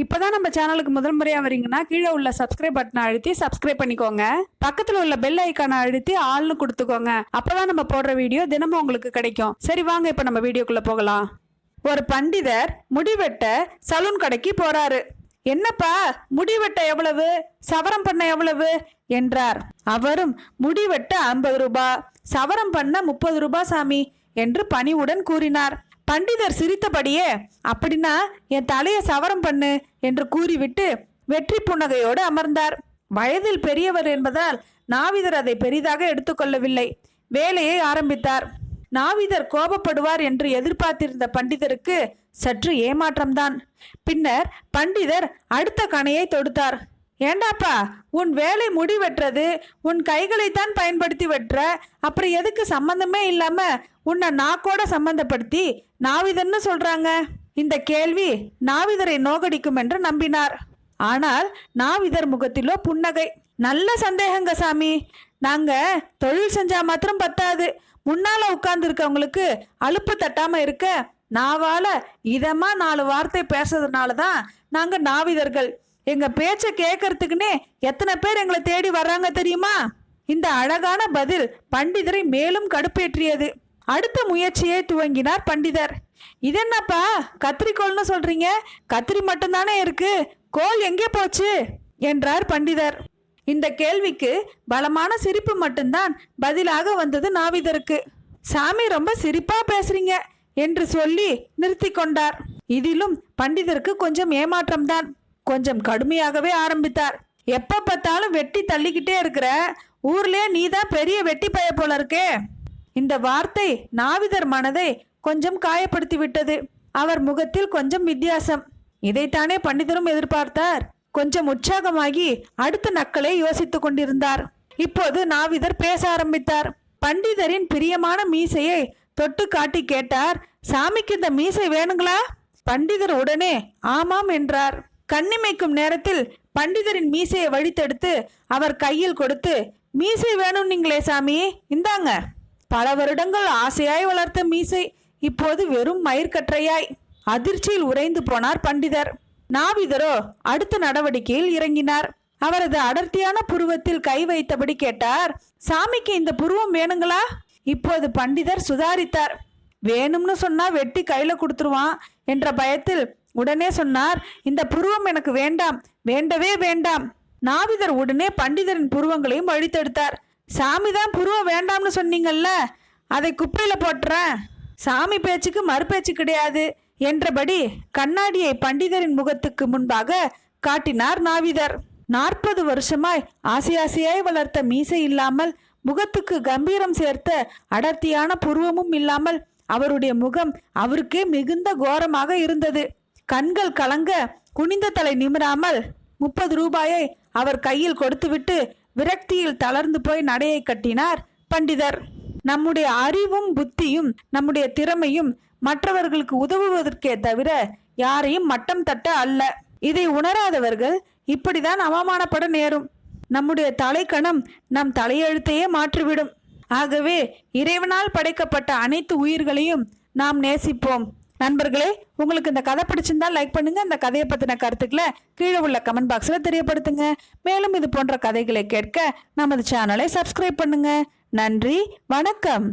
இப்போதான் நம்ம சேனலுக்கு முதல் முறையாக வரீங்கன்னா கீழே உள்ள சப்ஸ்கிரைப் பட்டனை அழுத்தி சப்ஸ்கிரைப் பண்ணிக்கோங்க. பக்கத்தில் உள்ள பெல் ஐக்கானை அழுத்தி ஆள்னு கொடுத்துக்கோங்க. அப்போதான் நம்ம போடுற வீடியோ தினமும் உங்களுக்கு கிடைக்கும். சரி வாங்க இப்போ நம்ம வீடியோக்குள்ளே போகலாம். ஒரு பண்டிதர் முடிவெட்ட சலூன் கடைக்கு போறாரு. என்னப்பா முடிவெட்ட எவ்வளவு? சவரம் பண்ண எவ்வளவு? என்றார். அவரும் முடிவெட்ட ஐம்பது ரூபாய் சவரம் பண்ண முப்பது ரூபாய் சாமி என்று பணிவுடன் கூறினார். பண்டிதர் சிரித்தபடியே அப்படின்னா என் தலையை சவரம் பண்ணு என்று கூறிவிட்டு வெற்றி புன்னகையோடு அமர்ந்தார். வயதில் பெரியவர் என்பதால் நாவிதர் அதை பெரிதாக எடுத்துக்கொள்ளவில்லை. வேலையை ஆரம்பித்தார். நாவிதர் கோபப்படுவார் என்று எதிர்பார்த்திருந்த பண்டிதருக்கு சற்று ஏமாற்றம்தான். பின்னர் பண்டிதர் அடுத்த கணையை தொடுத்தார். ஏண்டாப்பா உன் வேலை முடி வெட்டுறது உன் கைகளைத்தான் பயன்படுத்தி வெட்டுற அப்புறம் எதுக்கு சம்பந்தமே இல்லாமல் உன்னை நாக்கோட சம்பந்தப்படுத்தி நாவிதன்னு சொல்கிறாங்க இந்த கேள்வி நாவிதரை நோகடிக்கும் என்று நம்பினார். ஆனால் நாவிதர் முகத்திலோ புன்னகை. நல்ல சந்தேகங்க சாமி. நாங்கள் தொழில் செஞ்சால் மாத்திரம் பத்தாது. முன்னால் உட்கார்ந்துருக்கவங்களுக்கு அலுப்பு தட்டாமல் இருக்க நாவால இதமாக நாலு வார்த்தை பேசுறதுனால தான் நாங்கள் நாவிதர்கள். எங்க பேச்ச கேட்கறதுக்குன்னே எத்தனை பேர் எங்களை தேடி வர்றாங்க தெரியுமா? இந்த அழகான பதில் பண்டிதரை மேலும் கடுப்பேற்றியது. அடுத்த முயற்சியை துவங்கினார் பண்டிதர். இதென்னப்பா? கத்திரிக்கோள்னு சொல்றீங்க? கத்திரி மட்டும்தானே இருக்கு? கோல் எங்கே போச்சு? என்றார் பண்டிதர். இந்த கேள்விக்கு பலமான சிரிப்பு மட்டும்தான் பதிலாக வந்தது நாவிதருக்கு. சாமி ரொம்ப சிரிப்பா பேசுறீங்க என்று சொல்லி நிறுத்தி கொண்டார். இதிலும் பண்டிதருக்கு கொஞ்சம் ஏமாற்றம்தான். கொஞ்சம் கடுமையாகவே ஆரம்பித்தார். எப்ப பார்த்தாலும் வெட்டி தள்ளிக்கிட்டே இருக்கிற ஊர்லயே நீதான் பெரிய வெட்டி பய போல இருக்கே. இந்த வார்த்தை நாவிதர் மனதை கொஞ்சம் காயப்படுத்தி விட்டது. அவர் முகத்தில் கொஞ்சம் வித்தியாசம். இதைத்தானே பண்டிதரும் எதிர்பார்த்தார். கொஞ்சம் உற்சாகமாகி அடுத்த நக்களை யோசித்துக் கொண்டிருந்தார். இப்போது நாவிதர் பேச ஆரம்பித்தார். பண்டிதரின் பிரியமான மீசையை தொட்டு காட்டி கேட்டார் சாமிக்கு இந்த மீசை வேணுங்களா? பண்டிதர் உடனே ஆமாம் என்றார். கண்ணிமைக்கும் நேரத்தில் பண்டிதரின் மீசையை வழித்தெடுத்து அவர் கையில் கொடுத்து மீசை வேணும் நீங்களே சாமி. இந்தாங்க. பல வருடங்கள் ஆசையாய் வளர்த்த மீசை இப்போது வெறும் மயிர்கற்றையாய் அதிர்ச்சியில் உறைந்து போனார் பண்டிதர். நாவிதரோ அடுத்த நடவடிக்கையில் இறங்கினார். அவரது அடர்த்தியான புருவத்தில் கை வைத்தபடி கேட்டார் சாமிக்கு இந்த புருவம் வேணுங்களா? இப்போது பண்டிதர் சுதாரித்தார். வேணும்னு சொன்னா வெட்டி கையில கொடுத்துருவான் என்ற பயத்தில் உடனே சொன்னார் இந்த புருவம் எனக்கு வேண்டாம் வேண்டவே வேண்டாம். நாவிதர் உடனே பண்டிதரின் புருவங்களையும் அழித்தெடுத்தார் சாமி தான் புருவம் வேண்டாம்னு சொன்னீங்கல்ல அதை குப்பையில போட்டுறேன். சாமி பேச்சுக்கு மறுபேச்சு கிடையாது என்றபடி கண்ணாடியை பண்டிதரின் முகத்துக்கு முன்பாக காட்டினார் நாவிதர். நாற்பது வருஷமாய் ஆசை ஆசையாய் வளர்த்த மீசை இல்லாமல் முகத்துக்கு கம்பீரம் சேர்த்த அடர்த்தியான புருவமும் இல்லாமல் அவருடைய முகம் அவருக்கே மிகுந்த கோரமாக இருந்தது. கண்கள் கலங்க குனிந்த தலை நிமிராமல் முப்பது ரூபாயை அவர் கையில் கொடுத்துவிட்டு விரக்தியில் தளர்ந்து போய் நடையை கட்டினார் பண்டிதர். நம்முடைய அறிவும் புத்தியும் நம்முடைய திறமையும் மற்றவர்களுக்கு உதவுவதற்கே தவிர யாரையும் மட்டம் தட்ட அல்ல. இதை உணராதவர்கள் இப்படிதான் அவமானப்பட நேரும். நம்முடைய தலைக்கணம் நம் தலையெழுத்தையே மாற்றிவிடும். ஆகவே இறைவனால் படைக்கப்பட்ட அனைத்து உயிர்களையும் நாம் நேசிப்போம். நண்பர்களே உங்களுக்கு இந்த கதை பிடிச்சிருந்தா லைக் பண்ணுங்க. இந்த கதையை பற்றின கருத்துக்களை கீழே உள்ள கமெண்ட் பாக்ஸில் தெரியப்படுத்துங்க. மேலும் இது போன்ற கதைகளை கேட்க நமது சேனலை சப்ஸ்கிரைப் பண்ணுங்க. நன்றி வணக்கம்.